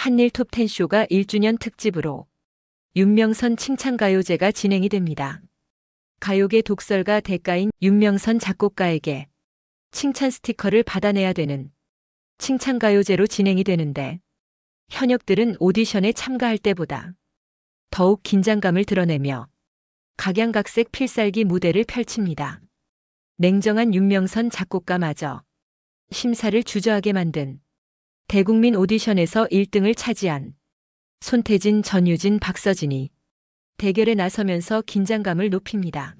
한일 톱텐 쇼가 1주년 특집으로 윤명선 칭찬가요제가 진행이 됩니다. 가요계 독설가 대가인 윤명선 작곡가에게 칭찬 스티커를 받아내야 되는 칭찬가요제로 진행이 되는데 현역들은 오디션에 참가할 때보다 더욱 긴장감을 드러내며 각양각색 필살기 무대를 펼칩니다. 냉정한 윤명선 작곡가마저 심사를 주저하게 만든 대국민 오디션에서 1등을 차지한 손태진, 전유진, 박서진이 대결에 나서면서 긴장감을 높입니다.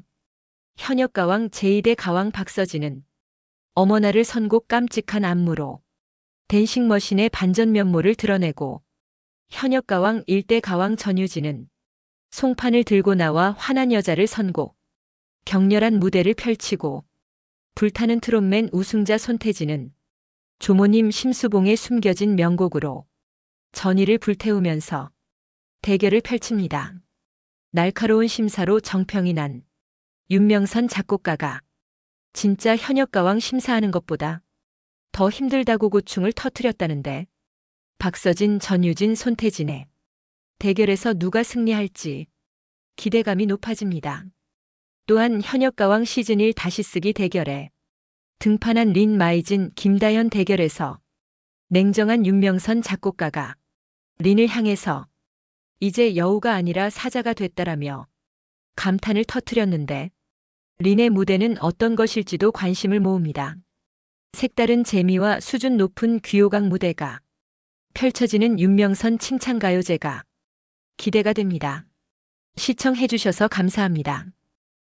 현역 가왕 제2대 가왕 박서진은 어머나를 선곡 깜찍한 안무로 댄싱 머신의 반전 면모를 드러내고 현역 가왕 1대 가왕 전유진은 송판을 들고 나와 화난 여자를 선곡 격렬한 무대를 펼치고 불타는 트롯맨 우승자 손태진은 조모님 심수봉에 숨겨진 명곡으로 전의를 불태우면서 대결을 펼칩니다. 날카로운 심사로 정평이 난 윤명선 작곡가가 진짜 현역가왕 심사하는 것보다 더 힘들다고 고충을 터뜨렸다는데 박서진, 전유진, 손태진의 대결에서 누가 승리할지 기대감이 높아집니다. 또한 현역가왕 시즌1 다시 쓰기 대결에 등판한 린 마이진, 김다현 대결에서 냉정한 윤명선 작곡가가 린을 향해서 이제 여우가 아니라 사자가 됐다라며 감탄을 터뜨렸는데 린의 무대는 어떤 것일지도 관심을 모읍니다. 색다른 재미와 수준 높은 귀요강 무대가 펼쳐지는 윤명선 칭찬가요제가 기대가 됩니다. 시청해주셔서 감사합니다.